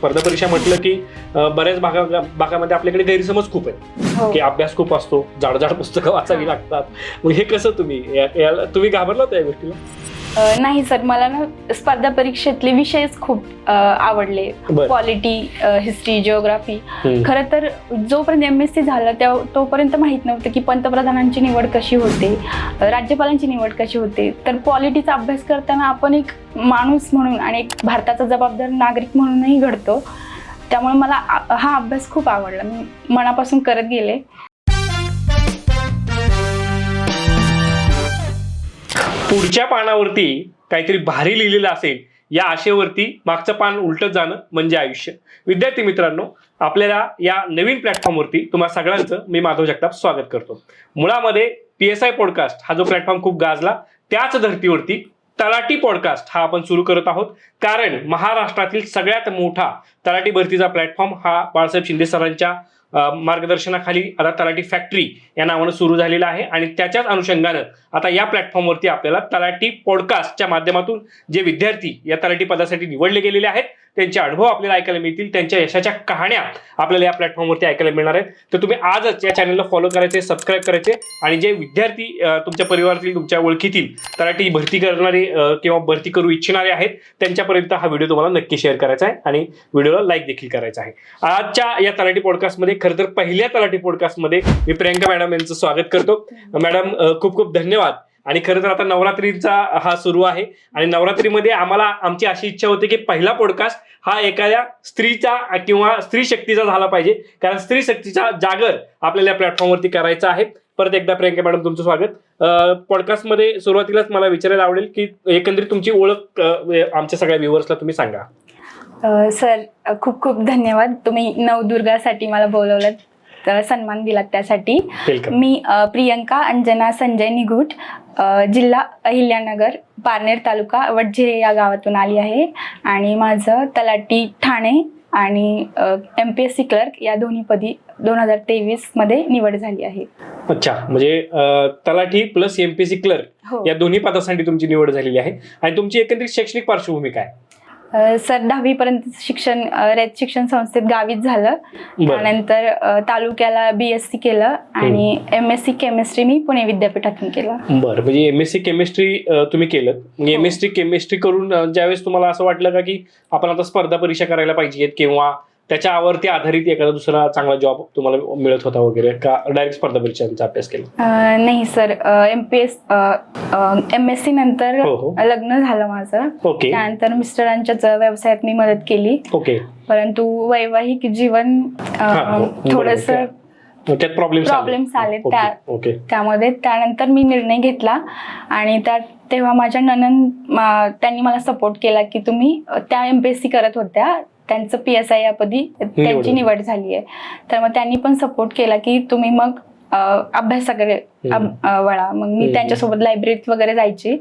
स्पर्धा परीक्षा म्हटलं की बऱ्याच भागा भागामध्ये आपल्याकडे गैरसमज खूप आहे हो. की अभ्यास खूप असतो जाड जाड पुस्तकं वाचावी लागतात. मग हे कसं तुम्ही तुम्ही घाबरला होता या गोष्टीला? नाही सर मला ना स्पर्धा परीक्षेतले विषयच खूप अ, आवडले. बरं. पॉलिटी हिस्ट्री जिओग्राफी हम्म. खरं तर जोपर्यंत एम एस सी झालं त्या तोपर्यंत माहीत नव्हतं की पंतप्रधानांची निवड कशी होते अ, राज्यपालांची निवड कशी होते. तर पॉलिटीचा अभ्यास करताना आपण एक माणूस म्हणून आणि एक भारताचा जबाबदार नागरिक म्हणूनही घडतो. त्यामुळे मला आ- हा अभ्यास खूप आवडला. मी मनापासून करत गेले. पुढच्या पानावरती काहीतरी भारी लिहिलेलं असेल या आशेवरती मागचं पान उलटत जाणं म्हणजे आयुष्य. विद्यार्थी मित्रांनो आपल्याला या नवीन प्लॅटफॉर्मवरती तुम्हा सगळ्यांचं मी माधव जगताप स्वागत करतो. मुळामध्ये पी एस आय पॉडकास्ट हा जो प्लॅटफॉर्म खूप गाजला त्याच धर्तीवरती तलाठी पॉडकास्ट हा आपण सुरू करत आहोत. कारण महाराष्ट्रातील सगळ्यात मोठा तलाठी भरतीचा प्लॅटफॉर्म हा बाळासाहेब शिंदे सरांच्या मार्गदर्शनाखाली आता तलाठी फॅक्टरी या नावानं सुरू झालेलं आहे आणि त्याच्याच अनुषंगानं आता या प्लॅटफॉर्मवरती आपल्याला तलाठी पॉडकास्टच्या माध्यमातून जे विद्यार्थी या तलाठी पदासाठी निवडले गेलेले आहेत त्यांचे अनुभव आपल्याला ऐकायला मिळतील त्यांच्या यशाच्या कहाण्या आपल्याला या प्लॅटफॉर्मवरती ऐकायला मिळणार आहेत. तर तुम्ही आजच या चॅनलला फॉलो करायचे सबस्क्राईब करायचे आणि जे विद्यार्थी तुमच्या परिवारातील तुमच्या ओळखीतील तलाठी भरती करणारे किंवा भरती करू इच्छिणारे आहेत त्यांच्यापर्यंत हा व्हिडिओ तुम्हाला नक्की शेअर करायचा आहे आणि व्हिडिओला लाईक देखील करायचा आहे. आजच्या या तलाठी पॉडकास्टमध्ये खरं तर पहिल्या तलाठी पॉडकास्टमध्ये मी प्रियंका मॅडम यांचं स्वागत करतो. मॅडम खूप खूप धन्यवाद. आणि खरं तर आता नवरात्रीचा हा सुरू आहे. आणि नवरात्रीमध्ये आम्हाला आमची अशी इच्छा होती की पहिला पॉडकास्ट हा एखाद्या स्त्रीचा किंवा स्त्री शक्तीचा झाला पाहिजे. कारण स्त्री शक्तीचा जागर आपल्याला या प्लॅटफॉर्मवरती करायचा आहे. परत एकदा प्रियंका मॅडम तुमचं स्वागत. पॉडकास्टमध्ये सुरुवातीलाच मला विचारायला आवडेल की एकंदरीत तुमची ओळख म्हणजे आमच्या सगळ्या व्ह्युअर्सला तुम्ही सांगा. सर खूप खूप धन्यवाद. तुम्ही नवदुर्गासाठी मला बोलवलं सन्मान दिलात त्यासाठी. मी अ, प्रियंका अंजना संजय निघुट अ, जिल्हा अहिल्यानगर पारनेर तालुका वडझिरे या गावातून आली आहे. आणि माझं तलाठी ठाणे आणि M P S C clerk या दोन्ही पदी दोन हजार तेवीसमध्ये निवड झाली आहे. अच्छा म्हणजे अ, तलाठी प्लस एमपीसी क्लर्क हो. या दोन्ही पदासाठी तुमची निवड झालेली आहे. आणि तुमची एकंदरीत शैक्षणिक पार्श्वभूमी काय? सर दहावीपर्यंत शिक्षण रयत शिक्षण संस्थेत गावीच झालं. त्यानंतर तालुक्याला बी एस सी केलं आणि एम एस सी केमिस्ट्री मी पुणे विद्यापीठातून केलं. बरं म्हणजे एम एस सी केमिस्ट्री तुम्ही केलं. एम एस सी केमिस्ट्री करून ज्यावेळेस तुम्हाला असं वाटलं का की आपण आता स्पर्धा परीक्षा करायला पाहिजेत किंवा त्याच्यावरती आधारित एखादा दुसरा चांगला जॉब तुम्हाला मिळत होता वगैरे का डायरेक्ट स्पर्धा परीक्षांचा अभ्यास केला? नाही sir. M P S M S C नंतर हो, हो. लग्न झालं माझं. ओके. त्यानंतर मिस्टरांच्याच व्यवसायात मी मदत केली. ओके. परंतु वैवाहिक जीवन हा. थोडस बरोबर. त्यात प्रॉब्लेम Problems आले. त्या- त्यामध्ये त्यानंतर मी निर्णय घेतला आणि त्यात तेव्हा माझ्या ननन त्यांनी मला सपोर्ट केला की तुम्ही त्या एम पी एस सी करत होत्या. त्यांचं पी एस आय या पदी त्यांची. निवड झाली आहे. तर मग त्यांनी पण सपोर्ट केला की तुम्ही मग अभ्यासाकडे वळा. मग मी. त्यांच्यासोबत लायब्ररीत वगैरे जायची.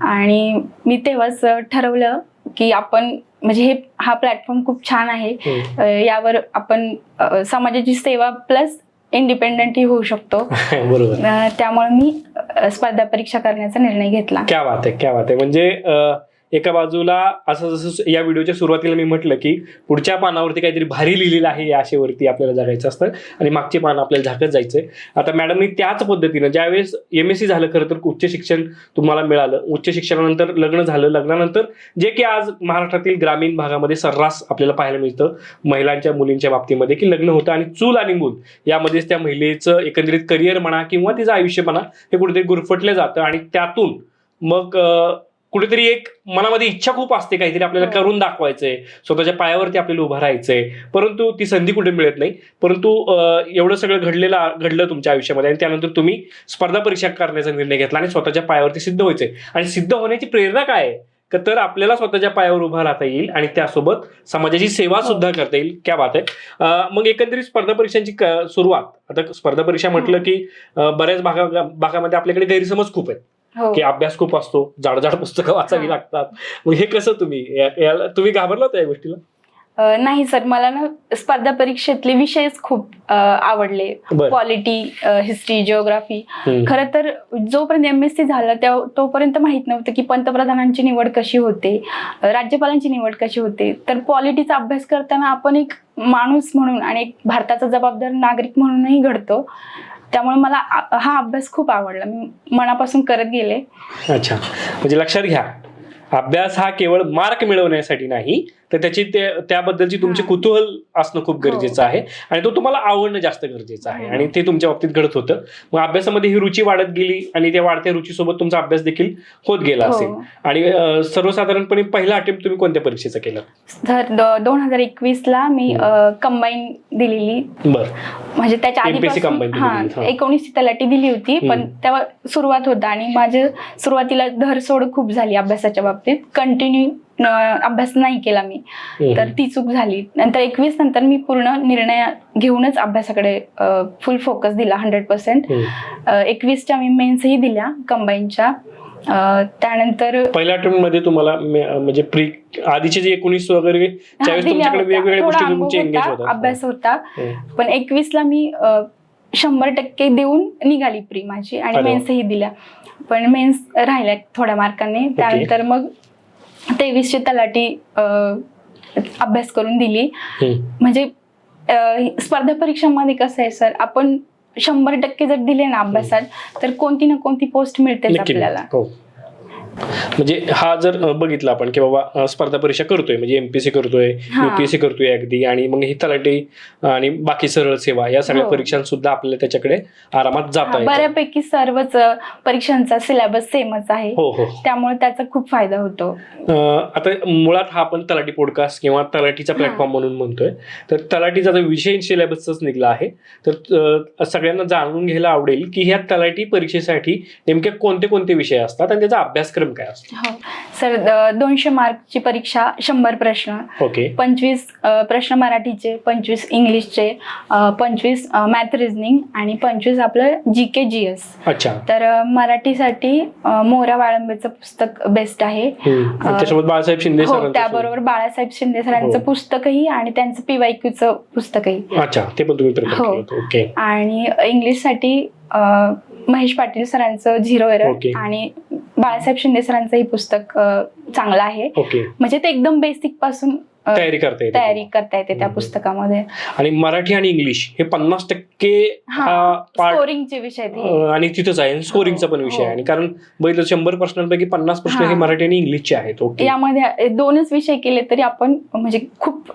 आणि मी तेव्हाच ठरवलं की आपण म्हणजे हे हा प्लॅटफॉर्म खूप छान आहे. यावर आपण समाजाची सेवा प्लस इंडिपेंडंटही होऊ शकतो. बरोबर. त्यामुळे मी स्पर्धा परीक्षा करण्याचा निर्णय घेतला. क्या बात आहे क्या बात आहे. म्हणजे एका बाजूला असं जसं या व्हिडिओच्या सुरुवातीला मी म्हटलं की पुढच्या पानावरती काहीतरी भारी लिहिलेलं आहे या आशेवरती आपल्याला जगायचं असतं आणि मागचे पान आपल्याला झाकत जायचंय. आता मॅडमनी त्याच पद्धतीनं ज्यावेळेस एम एस सी झालं खरं तर उच्च शिक्षण तुम्हाला मिळालं. उच्च शिक्षणानंतर लग्न झालं. लग्नानंतर जे की आज महाराष्ट्रातील ग्रामीण भागामध्ये सर्रास आपल्याला पाहायला मिळतं. महिलांच्या मुलींच्या बाबतीमध्ये की लग्न होतं आणि चूल आणि मूल यामध्येच त्या महिलेचं एकंदरीत करिअर म्हणा किंवा तिचं आयुष्य म्हणा हे कुठेतरी गुरफटलं जातं आणि त्यातून मग कुठेतरी एक मनामध्ये इच्छा खूप असते काहीतरी आपल्याला हो. करून दाखवायचंय. स्वतःच्या पायावरती आपल्याला उभं राहायचंय. परंतु ती संधी कुठे मिळत नाही. परंतु एवढं सगळं घडलेलं घडलं तुमच्या आयुष्यामध्ये आणि त्यानंतर तुम्ही स्पर्धा परीक्षा करण्याचा निर्णय घेतला आणि स्वतःच्या पायावरती सिद्ध व्हायचंय. आणि सिद्ध होण्याची प्रेरणा काय आहे? का तर आपल्याला स्वतःच्या पायावर उभा राहता येईल आणि त्यासोबत समाजाची सेवा सुद्धा करता येईल. क्या बात आहे. मग एकंदरीत स्पर्धा परीक्षांची क- सुरुवात. आता स्पर्धा परीक्षा म्हटलं की अ, बऱ्याच भागा भागामध्ये आपल्याकडे गैरसमज खूप आहेत. हो की अभ्यास खूप असतो जाड जाड पुस्तकं वाचावी हा. लागतात. मग हे कसं तुम्ही? याला तुम्ही घाबरला होता या गोष्टीला? नाही सर मला ना स्पर्धा परीक्षेतले विषयच खूप आवडले. Polity history geography. खरं तर जोपर्यंत एम एस सी झालं त्या तोपर्यंत माहीत नव्हतं की पंतप्रधानांची निवड कशी होते राज्यपालांची निवड कशी होते. तर पॉलिटीचा अभ्यास करताना आपण एक माणूस म्हणून आणि एक भारताचा जबाबदार नागरिक म्हणूनही घडतो. त्यामुळे मला हा अभ्यास खूप आवडला. मी मनापासून करत गेले. अच्छा. म्हणजे लक्षात घ्या. अभ्यास हा केवळ मार्क मिळवण्यासाठी नाही तर त्याची त्याबद्दलची तुमची. कुतूहल असणं खूप हो. गरजेचं आहे. आणि तो तुम्हाला आवडणं जास्त गरजेचं आहे. हो. आणि ते तुमच्या बाबतीत घडत होतं. मग अभ्यासामध्ये ही रुची वाढत गेली आणि त्या वाढत्या रुचीसोबत तुमचा अभ्यास देखील होत गेला असेल. हो आणि अं, सर्वसाधारणपणे पहिला अटेम्प्ट तुम्ही कोणत्या परीक्षेचा केला? तर दोन हजार एकवीस ला मी कंबाईन दिलेली. म्हणजे त्याच्या हा हा. एकोणीसची तलाठी दिली होती पण. तेव्हा सुरुवात होता आणि माझे सुरुवातीला धरसोड खूप झाली अभ्यासाच्या बाबतीत. कंटिन्यू अभ्यास नाही केला मी. तर ती चूक झाली. नंतर एकवीस नंतर मी पूर्ण निर्णय घेऊनच अभ्यासाकडे फुल फोकस दिला हंड्रेड पर्सेंट एकवीसच्या मी मेन्सही दिल्या कंबाईनच्या त्यानंतर पहिल्या अटेम्प्टमध्ये तुम्हाला मे- म्हणजे प्री आधीचे जे एकोणीस वगैरे हा, त्यावेळेस तुमच्याकडे. वेगवेगळ्या गोष्टी अनुभव तुमचे एंगेज होता, होतात अभ्यास होता हम्म. पण एकवीसला मी अ, शंभर टक्के देऊन निघाली प्री माझी आणि. मेन्सही दिल्या पण मेन्स राहिल्या थोड्या मार्काने त्यानंतर मग तेवीसची तलाठी अभ्यास करून दिली. म्हणजे स्पर्धा परीक्षांमध्ये कसं आहे सर आपण शंभर टक्के जर दिले ना अभ्यासात तर कोणती ना कोणती पोस्ट मिळतेच नक्की आपल्याला. हो. म्हणजे हा जर बघितला आपण की बाबा स्पर्धा परीक्षा करतोय म्हणजे एमपीएससी करतोय. युपीएससी करतोय अगदी आणि मग ही तलाठी आणि बाकी सरळ सेवा या सगळ्या हो. परीक्षांसुद्धा आपल्याला त्याच्याकडे आरामात जाता येतं बऱ्यापैकी सर्वच परीक्षांचा सिलेबस सेमच आहे हो हो त्यामुळे त्याचा खूप फायदा होतो अ, आता मुळात हा आपण तलाठी पॉडकास्ट किंवा तलाठीचा हा. प्लॅटफॉर्म म्हणून म्हणतोय तर तलाठीचा जो विषय सिलेबसच निघला आहे तर अ, सगळ्यांना जाणून घ्यायला आवडेल की ह्या तलाठी परीक्षेसाठी नेमके कोणते कोणते विषय असतात आणि त्याचा अभ्यासक्रम काय असतो? हो. सर द- दोनशे मार्कची परीक्षा शंभर प्रश्न. ओके. पंचवीस अ, प्रश्न मराठीचे पंचवीस इंग्लिशचे अ, पंचवीस मॅथ रिझनिंग आणि पंचवीस आपलं जी के जी एस अच्छा. तर अ, मराठीसाठी अ, मोरा वाळंबेचं पुस्तक बेस्ट आहे. हम्म. त्याच्यासोबत बाळासाहेब शिंदे हो सरांचं त्याबरोबर बाळासाहेब शिंदे सरांचं हो. पुस्तकही आणि त्यांचं पीवायक्यूचं पुस्तकही. अच्छा ते पण तुम्ही प्रिपेअर हो. केलं होतं. ओके. आणि इंग्लिशसाठी अ, महेश पाटील सरांचं झिरो एरर ओके. आणि बाळासाहेब शिंदे सरांचंही पुस्तक अ, चांगलं आहे ओके म्हणजे ते एकदम बेसिकपासून तयारी करता येते तयारी करता येते त्या. पुस्तकामध्ये आणि मराठी आणि इंग्लिश हे पन्नास टक्के हा हा स्कोरिंगचे विषय हे. आणि तिथंच आहे स्कोरिंगचा पण विषय आहे हो. आणि कारण बघितलं शंभर प्रश्नांपैकी पन्नास प्रश्न हा. हे मराठी आणि इंग्लिशचे आहेत ओके यामध्ये दोनच विषय केले तरी आपण म्हणजे खूप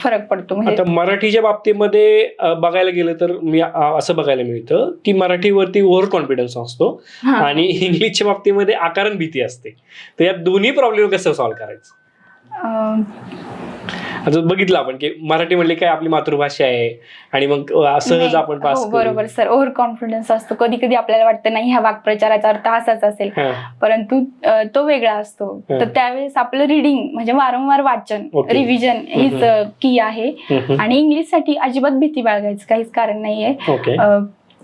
फरक पडतो म्हणजे आता मराठीच्या बाबतीमध्ये बघायला गेलं तर मी असं बघायला मिळतं की मराठीवरती ओव्हर कॉन्फिडन्स असतो हा. आणि इंग्लिशच्या बाबतीमध्ये आकारण भीती असते तर या दोन्ही प्रॉब्लेम कसं सॉल्व्ह करायचं अ, आता बघितलं आपण की मराठी म्हणले काय आपली मातृभाषा आहे आणि मग सहज आपण पास हो, बरोबर सर ओव्हर कॉन्फिडन्स असतो. कधी कधी आपल्याला वाटतं नाही ह्या वाक्प्रचाराचा अर्थ असाच असेल. परंतु तो वेगळा असतो. तर त्यावेळेस आपलं रिडिंग म्हणजे वारंवार वाचन. रिव्हिजन हीच की आहे. आणि इंग्लिशसाठी अजिबात भीती बाळगायचं काहीच कारण नाहीये.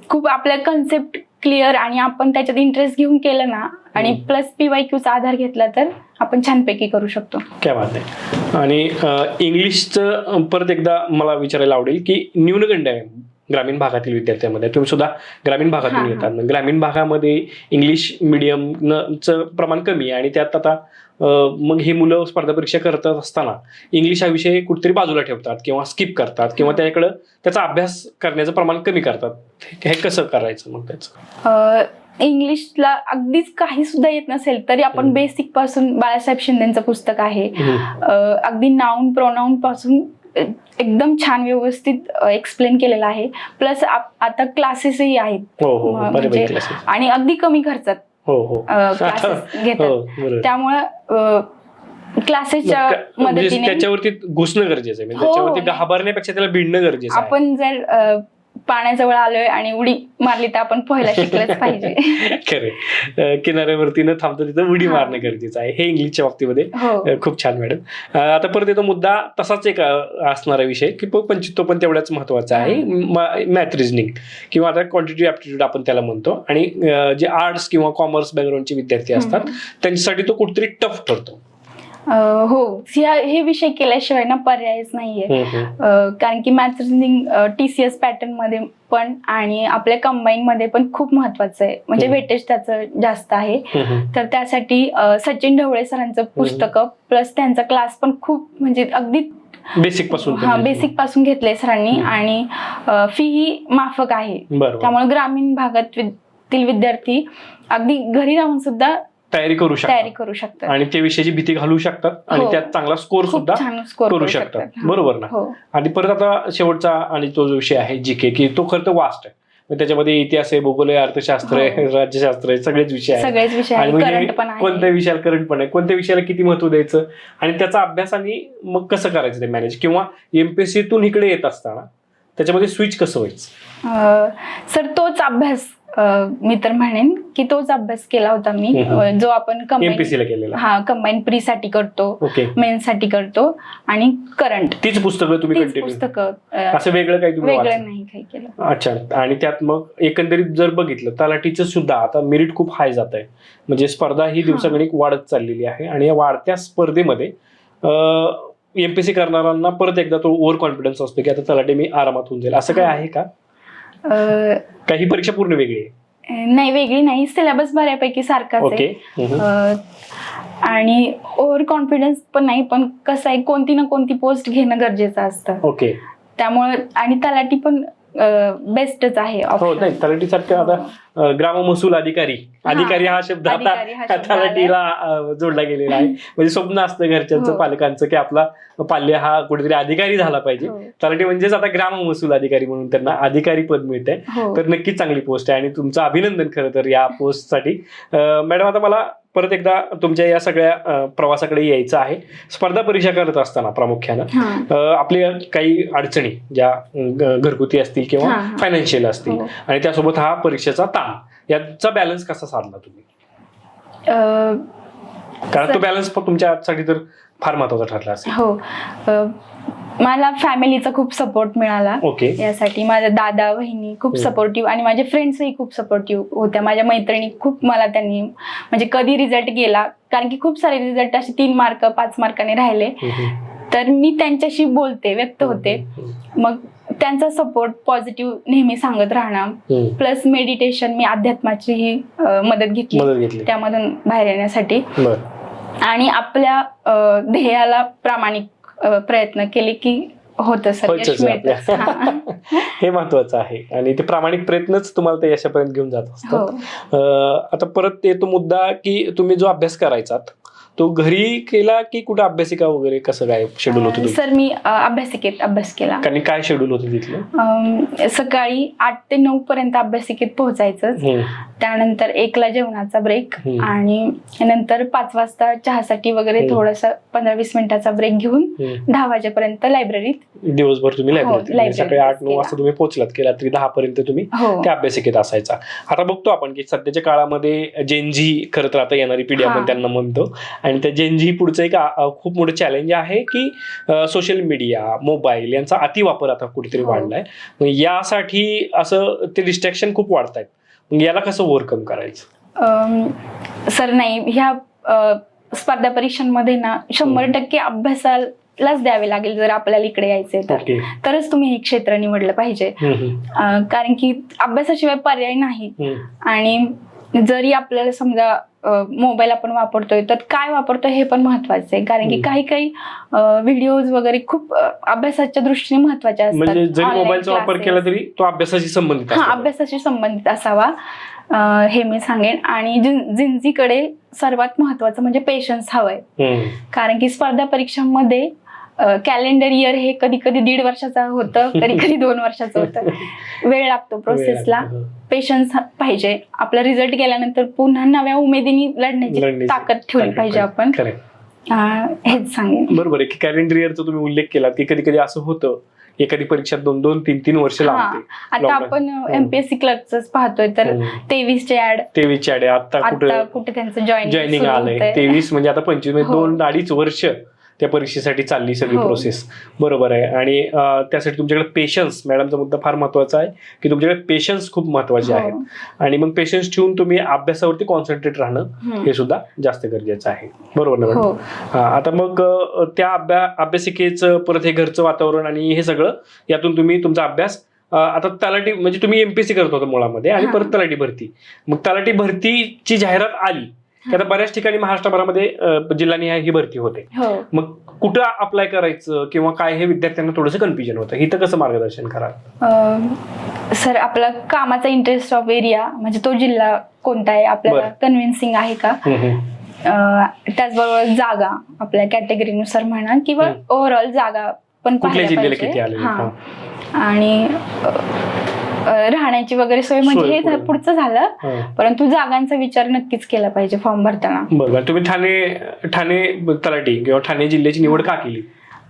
खूप आपल्या कन्सेप्ट क्लिअर आणि आपण त्याच्यात इंटरेस्ट घेऊन केलं ना आणि. प्लस पीवायक्यूचा आधार घेतला तर आपण छानपैकी करू शकतो. काय बात आहे आणि इंग्लिशचं परत एकदा मला विचारायला आवडेल की न्यूनगंड आहे ग्रामीण भागातील विद्यार्थ्यांमध्ये. तुम्ही सुद्धा ग्रामीण भागातून. येतात. ग्रामीण भागामध्ये इंग्लिश मिडियमचं प्रमाण कमी आहे आणि त्यात आता मग ही मुलं स्पर्धा परीक्षा करत असताना इंग्लिश हा विषय कुठेतरी बाजूला ठेवतात किंवा स्किप करतात किंवा. त्याकडं त्याचा अभ्यास करण्याचं प्रमाण कमी करतात. हे कसं करायचं मग त्याचं? इंग्लिशला अगदीच काही सुद्धा येत नसेल तरी आपण. बेसिकपासून बाळासाहेब शिंदेचं पुस्तक आहे. अगदी नाऊन प्रोनाऊन पासून एकदम छान व्यवस्थित एक्सप्लेन केलेलं आहे. प्लस आता क्लासेसही आहेत. हो हो म्हणजे क्लासेस आणि अगदी कमी खर्चात हो हो. क्लासेस घेतात. त्यामुळं क्लासेसच्या म्हणजे मदतीने त्याच्यावरती घुसणं गरजेचं आहे. म्हणजे त्याच्यावरती. घाबरण्यापेक्षा त्याला भिडणं गरजेचं आपण जर पाण्याजवळ आलोय आणि उडी मारली तर आपण पोहायला शिकलंच पाहिजे. खरे किनाऱ्यावरती न थांबता तिथं उडी. मारणं गरजेचं आहे. हे इंग्लिशच्या बाबतीमध्ये हो. खूप छान मॅडम. आता परत येतो मुद्दा तसाच एक असणारा विषय की प- पण तो पण तेवढाच महत्त्वाचा आहे. मॅथ रिझनिंग किंवा आता क्वांटिटी ऍप्टिट्यूड आपण त्याला म्हणतो. आणि जे आर्ट्स किंवा कॉमर्स बॅकग्राऊंडचे विद्यार्थी असतात. त्यांच्यासाठी तो कुठेतरी टफ ठरतो. हो. ह्या हे विषय केल्याशिवाय ना पर्यायच नाहीये. कारण की maths reasoning T C S पॅटर्नमध्ये पण आणि आपल्या कंबाईन मध्ये पण खूप महत्वाचं आहे. म्हणजे. वेटेज त्याचं जास्त आहे. तर त्यासाठी सचिन ढवळे सरांचं पुस्तकं प्लस त्यांचा क्लास पण खूप म्हणजे अगदी बेसिकपासून हा बेसिकपासून घेतलंय सरांनी. आणि फी ही माफक आहे. त्यामुळे ग्रामीण भागात विद्यार्थी अगदी घरी राहून सुद्धा तयारी करू तयारी शकतात करू शकतात. आणि ते विषयाची भीती घालू शकतात आणि हो. त्यात चांगला स्कोर खूप सुद्धा छान स्कोर करू शकतात. बरोबर ना? हो. आणि परत आता शेवटचा आणि तो जो विषय आहे जी के की तो खरं तर वास्ट आहे. त्याच्यामध्ये इतिहास आहे भूगोल आहे अर्थशास्त्र आहे हो. राज्यशास्त्र आहे सगळेच विषय आहेत. सगळेच विषय आणि आहे म्हणजे करंट पण कोणत्या आहे विषयाला करंट पण आहे? कोणत्या विषयाला किती महत्त्व द्यायचं? आणि त्याचा अभ्यास आणि मग कसं करायचं ते मॅनेज किंवा एमपीएससीतून इकडे येत असताना त्याच्यामध्ये स्विच कसं व्हायचं? सर तोच अभ्यास मी तर म्हणेन की तोच अभ्यास केला होता मी. जो आपण कंबाईन हा कंबाईन प्री साठी करतो मेन साठी करतो आणि करंट तीच पुस्तकं तुम्ही पुस्तकं असं वेगळं काही तुम्ही वेगळं नाही काही केलं. अच्छा आणि त्यात मग एकंदरीत जर बघितलं तलाठीचं सुद्धा आता मेरिट खूप हाय जात आहे. म्हणजे स्पर्धा ही दिवसागणिक वाढत चाललेली आहे आणि या वाढत्या स्पर्धेमध्ये एमपीसी करणाऱ्यांना परत एकदा तो ओव्हर कॉन्फिडन्स असतो की आता तलाठी मी आरामात होऊन जाईल. असं काय आहे का? काही परीक्षा पूर्ण वेगळी आहे? नाही वेगळी नाही. सिलेबस बऱ्यापैकी सारखाच आहे. आणि ओव्हर कॉन्फिडन्स पण नाही पण कसं आहे कोणती ना कोणती पोस्ट घेणं गरजेचं असतं. ओके. त्यामुळे आणि तलाठी पण बेस्टच आहे हो option. नाही तलाठी सारखं आता ग्राम महसूल अधिकारी. अधिकारी हा शब्द आता हा तलाठीला जोडला गेलेला आहे. म्हणजे स्वप्न असतं घरच्यांचं हो. पालकांचं की आपला पाल्य हा कुठेतरी अधिकारी झाला पाहिजे. हो. तलाठी म्हणजेच आता ग्राम महसूल अधिकारी म्हणून त्यांना अधिकारी पद मिळतंय. हो. तर नक्कीच चांगली पोस्ट आहे. आणि तुमचं अभिनंदन खरं तर या पोस्टसाठी मॅडम आता मला परत एकदा तुमच्या या सगळ्या प्रवासाकडे यायचं आहे. स्पर्धा परीक्षा करत असताना प्रामुख्यानं आपल्या काही अडचणी ज्या घरगुती असतील किंवा. फायनान्शियल असतील हो. आणि त्यासोबत हा परीक्षेचा ताण याचा बॅलन्स कसा साधला तुम्ही? कारण तो बॅलन्स तुमच्यासाठी तर फार महत्त्वाचा ठरला असेल. हो. मला फॅमिलीचा खूप सपोर्ट मिळाला. ओके. यासाठी माझ्या दादा बहिणी खूप. सपोर्टिव्ह आणि माझे फ्रेंड्सही खूप सपोर्टिव्ह होत्या. माझ्या मैत्रिणी खूप मला त्यांनी म्हणजे कधी रिझल्ट गेला कारण की खूप सारे रिझल्ट असे तीन मार्क पाच मार्काने राहिले. तर मी त्यांच्याशी बोलते व्यक्त होते. मग त्यांचा सपोर्ट पॉझिटिव्ह नेहमी सांगत राहणं हम्म. प्लस मेडिटेशन मी अध्यात्माचीही मदत घेतली. त्यामधून बाहेर येण्यासाठी. आणि आपल्या ध्येयाला प्रामाणिक प्रयत्न केले की होतं सर यश. हा. हे महत्वाचं आहे आणि ते प्रामाणिक प्रयत्नच तुम्हाला ते यशापर्यंत घेऊन जात हो असतात अं, आता परत येतो मुद्दा की तुम्ही जो अभ्यास करायचात तो घरी केला की कुठं अभ्यासिका वगैरे कसं काय शेड्यूल होतं सर मी अं, अभ्यासिकेत अभ्यास केला कारण काय शेड्यूल होतं तिथलं सकाळी आठ ते नऊ पर्यंत अभ्यासिकेत पोहोचायचं हम्म. त्यानंतर एकला जेवणाचा ब्रेक हम्म. आणि नंतर पाच वाजता चहासाठी वगैरे हम्म. थोडासा पंधरा वीस मिनिटाचा ब्रेक घेऊन हम्म. दहा वाजेपर्यंत लायब्ररीत दिवसभर तुम्ही हो, लायब्ररीत library सकाळी आठ नऊ केला. वाजता तुम्ही पोहोचलात की रात्री दहा पर्यंत तुम्ही हो त्या अभ्यासिकेत असायचा आता बघतो आपण की सध्याच्या काळामध्ये जेनजी खरं तर आता येणारी पिढी आपण हा. त्यांना म्हणतो आणि त्या जेनजी पुढचं एक खूप मोठं चॅलेंज आहे की सोशल मीडिया मोबाईल यांचा अतिवापर आता कुठेतरी हो. वाढलाय. मग यासाठी असं ते डिस्ट्रॅक्शन खूप वाढत आहेत मग याला कसं ओव्हरकम करायचं? सर नाही ह्या स्पर्धा परीक्षांमध्ये ना शंभर. टक्के अभ्यासालाच द्यावे लागेल जर आपल्याला इकडे यायचे तर. ओके. तरच तुम्ही हे क्षेत्र निवडलं पाहिजे. कारण की अभ्यासाशिवाय पर्याय नाही आणि जरी आपल्याला समजा मोबाईल आपण वापरतोय तर काय वापरतोय हे पण महत्वाचं आहे कारण की. काही काही व्हिडिओज वगैरे खूप अभ्यासाच्या दृष्टीने महत्त्वाचे असतात म्हणजे जरी Online मोबाईलचा वापर. केला तरी तो अभ्यासाशी संबंधित हा. अभ्यासाशी संबंधित असावा हे मी सांगेन आणि जिंजीकडे सर्वात महत्वाचं म्हणजे पेशन्स हवंय. कारण की स्पर्धा परीक्षांमध्ये कॅलेंडर इयर हे कधी कधी दीड वर्षाचं होतं कधी कधी दोन वर्षाचं होतं वेळ लागतो प्रोसेसला लागतो. पेशन्स पाहिजे आपला रिझल्ट गेल्यानंतर पुन्हा नव्या उमेदीने लढण्याची ताकद ठेवली पाहिजे. आपण हेच सांगेन बरोबर आहे की कॅलेंडर इयरचा तुम्ही उल्लेख केला की कधी कधी असं होतं एखादी परीक्षा दोन दोन तीन तीन वर्ष हा लावते आता. आपण. एमपीएससी क्लर्कच पाहतोय तर हम्म. तेवीसचे ऍड तेवीसच्या आडे आता आता कुठं कुठे त्यांचं जॉईनिंग जॉईनिंग आलंय तेवीस म्हणजे आता पंचवीस म्हणजे हो. दोन अडीच वर्ष त्या परीक्षेसाठी चालली सगळी हो. प्रोसेस बरोबर आहे आणि अं, त्यासाठी तुमच्याकडे पेशन्स मॅडमचा मुद्दा फार महत्त्वाचा आहे की तुमच्याकडे पेशन्स खूप महत्त्वाचे हो. आहेत आणि मग पेशन्स ठेवून तुम्ही अभ्यासावरती कॉन्सन्ट्रेट राहणं हम्म. हे सुद्धा जास्त गरजेचं आहे बरोबर ना मॅडम हो हा, आता मग अ, त्या अभ्या अभ्यासिकेचं परत हे घरचं वातावरण आणि हे सगळं यातून तुम्ही तुमचा अभ्यास अ, आता तलाठी म्हणजे तुम्ही एमपीएससी करत होता मुळामध्ये आणि हा. परत तलाठी भरती मग तलाठी भरतीची जाहिरात आली की आता बऱ्याच ठिकाणी महाराष्ट्रभरामध्ये जिल्हानिहाय ही भरती होते. हो. मग कुठं अप्लाय करायचं किंवा काय हे विद्यार्थ्यांना थोडंसं कन्फ्युजन होतं? इथं कसं मार्गदर्शन कराल? अं, सर आपला कामाचा इंटरेस्ट ऑफ एरिया म्हणजे तो जिल्हा कोणता आहे? आपल्याला. कन्व्हिन्सिंग आहे का? त्याचबरोबर जागा आपल्या कॅटेगरीनुसार म्हणा किंवा. ओव्हरऑल जागा पण पाहिजे. आणि राहण्याची वगैरे सोय म्हणजे हे पुढे. पुढचं झालं. परंतु जागांचा विचार नक्कीच केला पाहिजे फॉर्म भरताना बरोबर तुम्ही ठाणे ठाणे तलाठी किंवा ठाणे जिल्ह्याची निवड का केली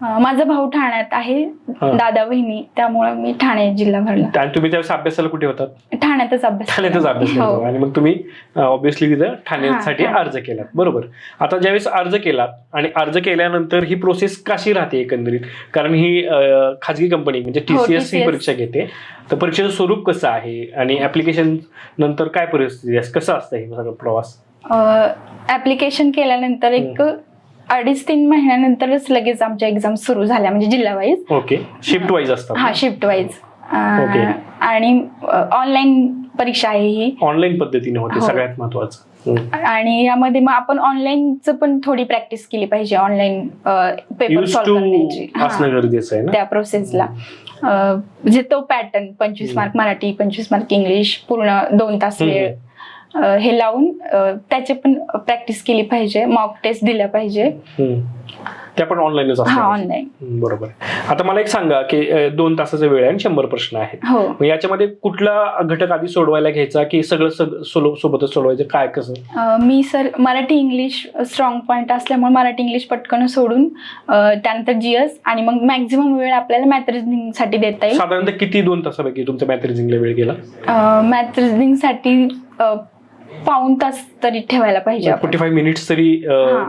माझा भाऊ ठाण्यात आहे हा. दादा बहिणी त्यामुळे मी ठाणे जिल्हा भरला. आणि तुम्ही त्यावेळेस अभ्यासाला कुठे होतात? ठाण्यातच अभ्यास ठाण्यातच अभ्यास हो. करतो आणि मग तुम्ही ऑब्विसली तिथं ठाण्यासाठी हा, ठाणे. अर्ज केलात. बरोबर. आता ज्यावेळेस अर्ज केलात आणि अर्ज केल्यानंतर ही प्रोसेस कशी राहते एकंदरीत? कारण ही अं, खाजगी कंपनी म्हणजे हो, टीसीएस ही TCS. परीक्षा घेते. तर परीक्षेचं स्वरूप कसं आहे? आणि ऍप्लिकेशन नंतर काय परिस्थिती कसं असतं हे सगळं प्रवास? ऍप्लिकेशन केल्यानंतर एक अडीच तीन महिन्यानंतरच लगेच आमच्या एक्झाम सुरू झाल्या म्हणजे जिल्हा वाईज ओके शिफ्ट वाईज असतात. हा शिफ्ट वाईज. आणि ऑनलाईन परीक्षा आहे ही. ऑनलाईन पद्धतीने होते हो. सगळ्यात महत्वाचं. आणि यामध्ये मग आपण ऑनलाईनच पण थोडी प्रॅक्टिस केली पाहिजे ऑनलाईन पेपर सॉल्व्ह करण्याची. त्या प्रोसेसला म्हणजे तो पॅटर्न पंचवीस. मार्क मराठी पंचवीस मार्क इंग्लिश पूर्ण दोन तास. वेळ हे लावून त्याचे पण प्रॅक्टिस केली पाहिजे मॉक टेस्ट दिल्या पाहिजे. त्या पण ऑनलाईनच हा ऑनलाईन बरोबर आता मला एक सांगा की दोन तासाचा वेळ आहे आणि शंभर प्रश्न आहेत. हो. याच्यामध्ये कुठला घटक आधी सोडवायला घ्यायचा की सगळं सोबतच सोडवायचं? काय कसं? मी sir Marathi English strong point असल्यामुळे मराठी इंग्लिश पटकन सोडून त्यानंतर जीएस आणि मग मॅक्झिमम वेळ आपल्याला मॅथ रिझनिंगसाठी देता येईल. साधारणतः किती दोन तासापैकी तुमच्या मॅथ वेळ गेला? मॅथ रिझनिंगसाठी पाऊन तास तरी ठेवायला पाहिजे फोर्टी फाईव्ह मिनिट्स तरी.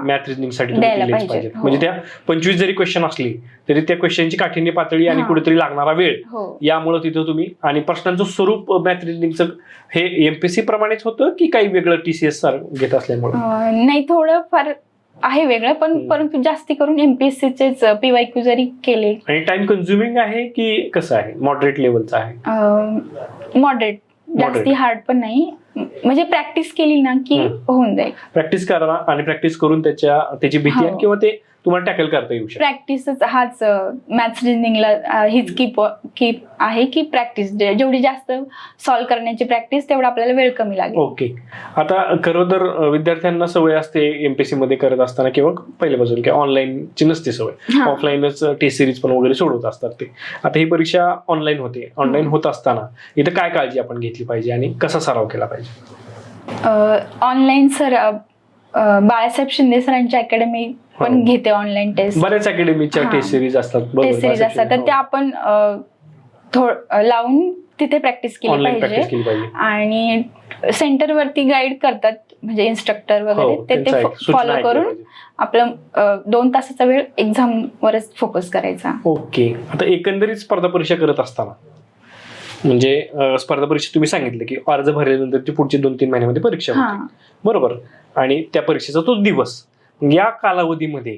मॅथ रिझनिंगसाठी पाहिजे. हो. म्हणजे त्या पंचवीस जरी क्वेश्चन असली तरी त्या क्वेश्चनची काठिण्य पातळी आणि. कुठेतरी लागणारा वेळ हो यामुळे तिथं तुम्ही आणि प्रश्नांचं स्वरूप मॅथ रिझनिंगचं हे एमपीएससी प्रमाणेच होतं की काही वेगळं टीसीएस घेत असल्यामुळे नाही थोडं फार आहे वेगळं पण. परंतु जास्ती करून एमपीएससीचेच पीवाय क्यू जरी केले आणि टाइम कन्झ्युमिंग आहे की कसं आहे मॉडरेट लेवलचं आहे मॉडरेट जास्ती हार्ड पण नाही म्हणजे प्रॅक्टिस केली ना की. होऊन जाईल प्रॅक्टिस करा आणि प्रॅक्टिस करून त्याच्या त्याची भीती हो. किंवा ते तुम्हाला टॅकल करता येऊ शकते. प्रॅक्टिसच हाच मॅथ्स रिझनिंगला हीच कीप कीप आहे की प्रॅक्टिस. जेवढी जास्त सॉल्व्ह करण्याची प्रॅक्टिस तेवढा आपल्याला वेळ कमी लागेल. ओके. आता खरं तर विद्यार्थ्यांना सवय असते एमपीएससी मध्ये करत असताना किंवा पहिल्यापासून किंवा ऑनलाईनची नसते सवय. ऑफलाईनच टेस्ट सिरीज पण वगैरे सोडवत असतात ते. आता ही परीक्षा ऑनलाईन होते. ऑनलाईन होत असताना इथं काय काळजी आपण घेतली पाहिजे आणि कसा सराव केला पाहिजे? ऑनलाईन सर बाळासाहेब शिंदे सरांची अकॅडमी पण हो. घेते ऑनलाईन टेस्ट बऱ्याच अकॅडमीच्या हा. टेस्ट सिरीज असतात. टेस्ट सिरीज असतात. तर त्या आपण थोड लावून तिथे प्रॅक्टिस केली पाहिजे. आणि सेंटर वरती गाईड करतात. म्हणजे इन्स्ट्रक्टर वगैरे. हो, ते ते फॉलो करून. आपलं दोन तासाचा वेळ एक्झाम वरच फोकस करायचा. ओके. आता एकंदरीत स्पर्धा परीक्षा करत असताना म्हणजे स्पर्धा परीक्षा तुम्ही सांगितलं की अर्ज भरल्यानंतर ती पुढची दोन तीन महिन्यामध्ये परीक्षा होते. बरोबर. आणि त्या परीक्षेचा तो दिवस या कालावधीमध्ये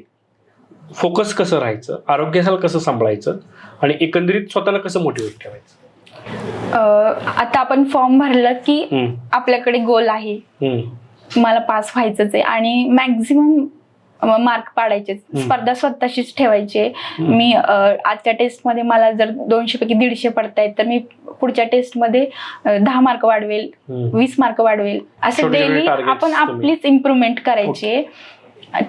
फोकस कसं राहायचं आरोग्याला कसं सांभाळायचं आणि एकंदरीत स्वतःला कसं मोटिवेट ठेवायचं? आता आपण फॉर्म भरला की आपल्याकडे गोल आहे. मला पास व्हायचंच आहे आणि मॅक्झिमम मार्क पाडायचे स्पर्धा स्वतःशीच ठेवायचे. मी आजच्या टेस्टमध्ये मला जर दोनशे पैकी दीडशे पडतायत तर मी पुढच्या टेस्टमध्ये दहा मार्क वाढवेल. वीस मार्क वाढवेल. असे डेली आपण आपलीच इम्प्रुव्हमेंट करायची.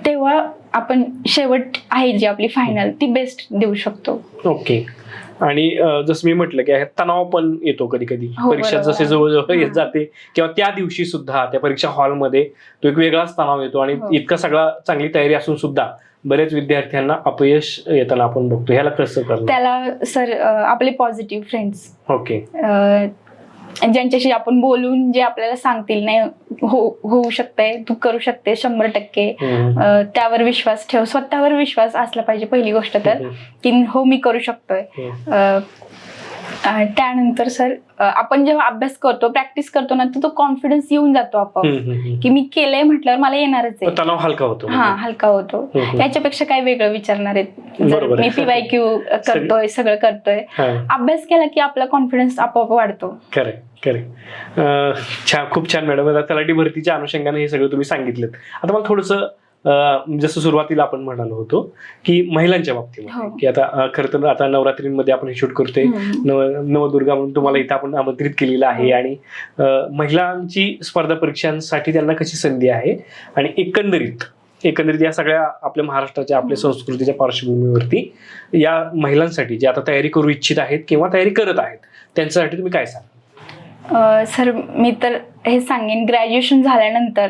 तेव्हा आपण शेवट आहे जी आपली फायनल ती बेस्ट देऊ शकतो. ओके. आणि जसं मी म्हटलं की हे तणाव पण येतो कधी कधी हो, परीक्षा. जसे जवळजवळ येत. जाते किंवा त्या दिवशी सुद्धा त्या परीक्षा हॉलमध्ये तो एक वेगळाच तणाव येतो आणि हो. इतका सगळा चांगली तयारी असून सुद्धा बरेच विद्यार्थ्यांना अपयश येताना आपण बघतो ह्याला कसं करणार त्याला सर आपले पॉझिटिव्ह फ्रेंड्स ओके ज्यांच्याशी आपण बोलून जे आपल्याला सांगतील नाही हो होऊ शकतंय तू करू शकते शंभर टक्के. त्यावर विश्वास ठेव. स्वतःवर विश्वास असला पाहिजे पहिली गोष्ट तर. की हो मी करू शकतोय. त्यानंतर सर आपण जेव्हा अभ्यास करतो प्रॅक्टिस करतो ना तर तो कॉन्फिडन्स येऊन जातो हम्म. की मी केलंय म्हटल्यावर मला येणारच आहे. तणाव हलका होतो हा हलका होतो. त्याच्यापेक्षा काय वेगळं विचारणार आहेत. मी पीवाय क्यू करतोय सगळं करतोय. अभ्यास केला की आपला कॉन्फिडन्स आपोआप वाढतो. छान खूप छान मॅडम. तलाठी भरतीच्या अनुषंगाने हे सगळं तुम्ही सांगितलं आता मला थोडंसं जसं सुरुवातीला आपण म्हणालो होतो की महिलांच्या बाबतीमध्ये हो. की आता खरं तर आता नवरात्रीमध्ये आपण हे शूट करतोय. नवदुर्गा म्हणून तुम्हाला इथं आपण आमंत्रित केलेलं आहे हो. आणि महिलांची स्पर्धा परीक्षांसाठी त्यांना कशी संधी आहे? आणि एकंदरीत एकंदरीत या सगळ्या आपल्या महाराष्ट्राच्या आपल्या संस्कृतीच्या पार्श्वभूमीवरती या महिलांसाठी जे आता तयारी करू इच्छित आहेत किंवा तयारी करत आहेत त्यांच्यासाठी तुम्ही काय सांगा सर मी तर हे सांगेन ग्रॅज्युएशन झाल्यानंतर.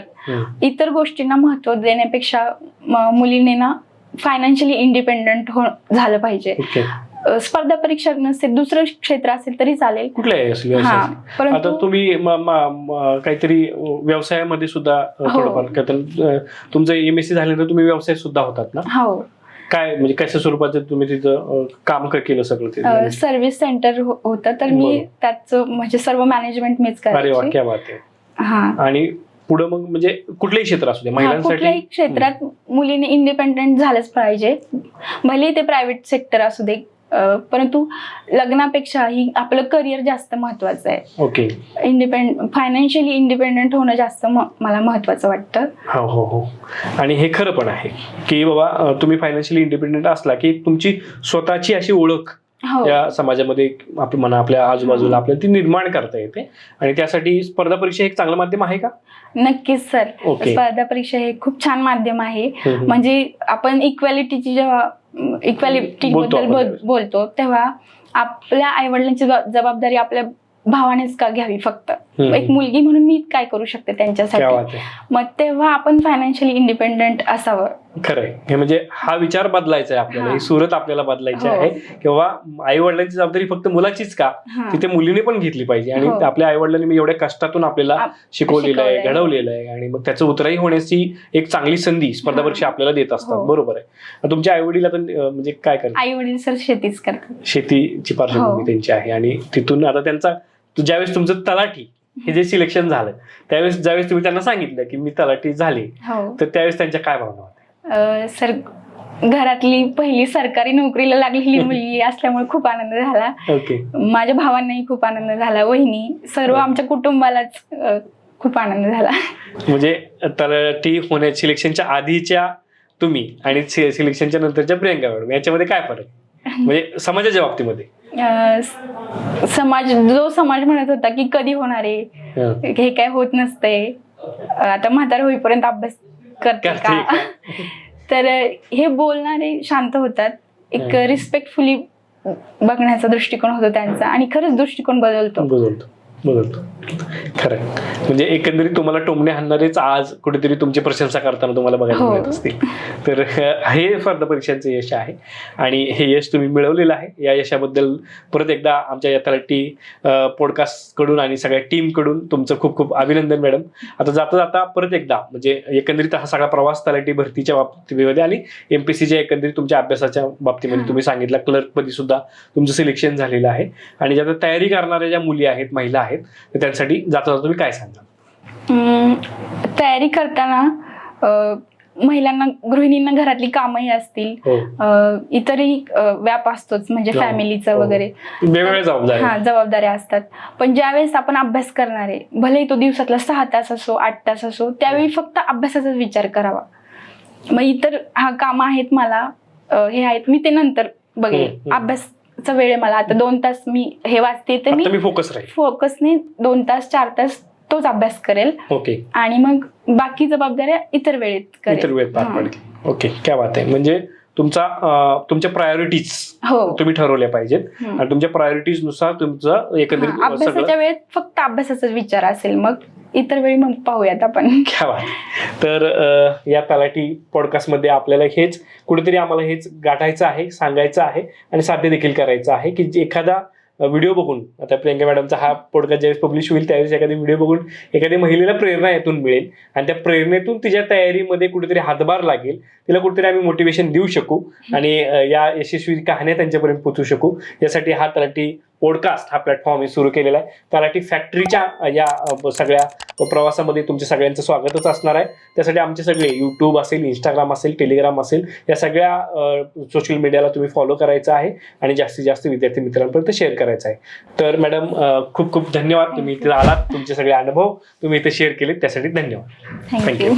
इतर गोष्टींना महत्त्व देण्यापेक्षा मुलीने ना फायनान्शियली इंडिपेंडंट हो झालं पाहिजे. स्पर्धा परीक्षा नसेल दुसरं क्षेत्र असेल तरी चालेल. कुठल्या आता परंतु तुम्ही काहीतरी व्यवसायामध्ये सुद्धा हो. तुमचं एम एस सी झाल्यानंतर तुम्ही व्यवसाय सुद्धा होतात ना? हो. काय म्हणजे कशा स्वरूपाचं तुम्ही तिथं काम क- केलं सगळं ते? सर्व्हिस सेंटर होतं तर मी. त्याचं म्हणजे सर्व मॅनेजमेंट मीच करायची. क्या बात आहे. हा. आणि पुढे मग म्हणजे कुठलंही क्षेत्र असू दे हा, महिलांसाठी? कुठल्याही क्षेत्रात मुलीने इंडिपेंडेंट झालंच पाहिजे. भले ते प्रायव्हेट सेक्टर असू दे परंतु लग्नापेक्षा ही आपलं करिअर जास्त महत्वाचं आहे. ओके. इंडिपेंड फायनान्शियली इंडिपेंडंट होणं जास्त म- मला महत्वाचं वाटतं. हो हो हो. आणि हे खरं पण आहे की बाबा अ, तुम्ही फायनान्शियली इंडिपेंडेंट असला की तुमची स्वतःची अशी ओळख हो. या समाजामध्ये आपण म्हणा आपल्या आजूबाजूला आपल्याला ती निर्माण करता येते. आणि त्यासाठी स्पर्धा परीक्षा हे एक चांगलं माध्यम आहे का? नक्कीच सर. ओके. स्पर्धा परीक्षा हे खूप छान माध्यम आहे. हम्म. म्हणजे आपण इक्वॅलिटीची जेव्हा इक्वॅलिटी बद्दल. बोलतो तेव्हा आपल्या आईवडिलांची जबाब- जबाबदारी आपल्या भावानेच का घ्यावी फक्त. एक मुलगी म्हणून मी काय करू शकते त्यांच्यासाठी मग तेव्हा आपण फायनान्शियली इंडिपेंडंट असावं खरंय हे म्हणजे हा विचार बदलायचा आहे आपल्याला हा. सुरत आपल्याला बदलायची हो. आहे किंवा आई वडिलांची जबाबदारी फक्त मुलाचीच का. तिथे मुलीने पण घेतली पाहिजे आणि हो. आपल्या आई वडिलांनी मी एवढ्या कष्टातून आपल्याला आप- शिकवलेलं आहे. घडवलेलं आहे आणि मग त्याचं उतराई होण्याची एक चांगली संधी स्पर्धा. परीक्षा आपल्याला देत असतात हो. बरोबर आहे तुमचे आई वडील आता म्हणजे काय करतात आई वडील सर शेतीच करतात शेतीची पार्श्वभूमी. त्यांची आहे आणि तिथून आता त्यांचा ज्यावेळेस तुमचं तलाठी हे जे सिलेक्शन झालं त्यावेळेस ज्यावेळेस तुम्ही त्यांना सांगितलं की मी तलाठी झाले हो. तर त्यावेळेस त्यांच्या काय भावना होत्या? सर घरातली पहिली सरकारी नोकरीला लागलेली मुलगी असल्यामुळे खूप आनंद झाला. माझ्या भावांनाही खूप आनंद झाला वहिनी सर्व. आमच्या कुटुंबालाच खूप आनंद झाला. म्हणजे तलाठी होण्या सिलेक्शनच्या आधीच्या तुम्ही आणि सिलेक्शनच्या नंतरच्या प्रियंका मॅडम याच्यामध्ये काय फरक? म्हणजे समाजाच्या बाबतीमध्ये. समाज जो समाज म्हणत होता की कधी होणार आहे हं. काय होत नसतंय आता म्हातार होईपर्यंत अभ्यास करते का? तर हे बोलणारे शांत होतात एक. रिस्पेक्टफुली बघण्याचा दृष्टिकोन होतो त्यांचा आणि खरंच दृष्टिकोन बदलतो बदलतो. खरं म्हणजे एकंदरीत तुम्हाला टोमणे हाणणारेच आज कुठेतरी तुमची प्रशंसा करताना तुम्हाला बघायला हो. मिळत असतील. तर हे स्पर्धा परीक्षांचं यश आहे आणि हे यश तुम्ही मिळवलेलं आहे. या यशाबद्दल परत एकदा आमच्या या तलाठी पॉडकास्टकडून आणि सगळ्या टीमकडून तुमचं खूप खूप अभिनंदन मॅडम आता जाता जाता परत एकदा म्हणजे एकंदरीत हा सगळा प्रवास तलाठी भरतीच्या बाबतीमध्ये आणि एमपीसीच्या एकंदरीत तुमच्या अभ्यासाच्या बाबतीमध्ये. तुम्ही सांगितलं क्लर्कमध्ये सुद्धा तुमचं सिलेक्शन झालेलं आहे. आणि ज्या तयारी करणाऱ्या ज्या मुली आहेत महिला आहेत तर त्यांसाठी जाता जाता तुम्ही काय सांगा अं, तयारी करताना महिलांना गृहिणींना घरातली कामही असतील. हो. इतरही व्याप असतोच म्हणजे हो, फॅमिलीचा हो. वगैरे. वेगवेगळ्या जबाबदाऱ्या. हा जबाबदाऱ्या असतात. पण ज्यावेळेस आपण अभ्यास करणार आहे भले तो दिवसातला सहा तास असो आठ तास असो त्यावेळी फक्त अभ्यासाचाच विचार करावा. मग इतर हा काम आहेत मला हे आहेत मी ते नंतर बघेल हम्म. अभ्यासचा वेळ आहे मला. आता दोन तास मी हे वाचते तर मी फोकस फोकसने दोन तास चार तास तोच अभ्यास करेल. ओके. आणि मग बाकी जबाबदाऱ्या इतर वेळेत इतर वेळेत पार. पडेल ओके. काय बात आहे. म्हणजे तुमचा तुमच्या प्रायोरिटीज हो. तुम्ही ठरवल्या पाहिजेत. आणि तुमच्या प्रायोरिटीजनुसार तुमचं एकंदरीत अभ्यासाच्या वेळेत फक्त अभ्यासाचाच विचार असेल मग. इतर वेळी मग पाहूयात आपण. घ्यावा तर या तलाठी पॉडकास्टमध्ये आपल्याला हेच कुठेतरी आम्हाला हेच गाठायचं आहे सांगायचं आहे आणि साध्य देखील करायचं आहे की जे एखादा व्हिडिओ बघून आता प्रियंका मॅडमचा हा पॉडकास्ट ज्यावेळेस पब्लिश होईल त्यावेळेस एखादी व्हिडिओ बघून एखाद्या महिलेला प्रेरणा यातून मिळेल आणि त्या प्रेरणेतून तिच्या तयारीमध्ये कुठेतरी हातभार लागेल तिला कुठेतरी आम्ही मोटिवेशन देऊ शकू आणि अ, या यशस्वी कहाण्या त्यांच्यापर्यंत पोचू शकू. यासाठी हा तलाठी पॉडकास्ट हा प्लॅटफॉर्म मी सुरू केलेला आहे. तलाठी फॅक्टरीच्या या सगळ्या प्रवासामध्ये तुमच्या सगळ्यांचं स्वागतच असणार आहे. त्यासाठी आमचे सगळे यूट्यूब असेल इंस्टाग्राम असेल टेलिग्राम असेल या सगळ्या सोशल मीडियाला तुम्ही फॉलो करायचं आहे आणि जास्तीत जास्त विद्यार्थी मित्रांपर्यंत शेअर करायचं आहे. तर मॅडम खूप खूप धन्यवाद. तुम्ही इथे आलात. तुमचे सगळे अनुभव तुम्ही इथे शेअर केले त्यासाठी धन्यवाद. थँक्यू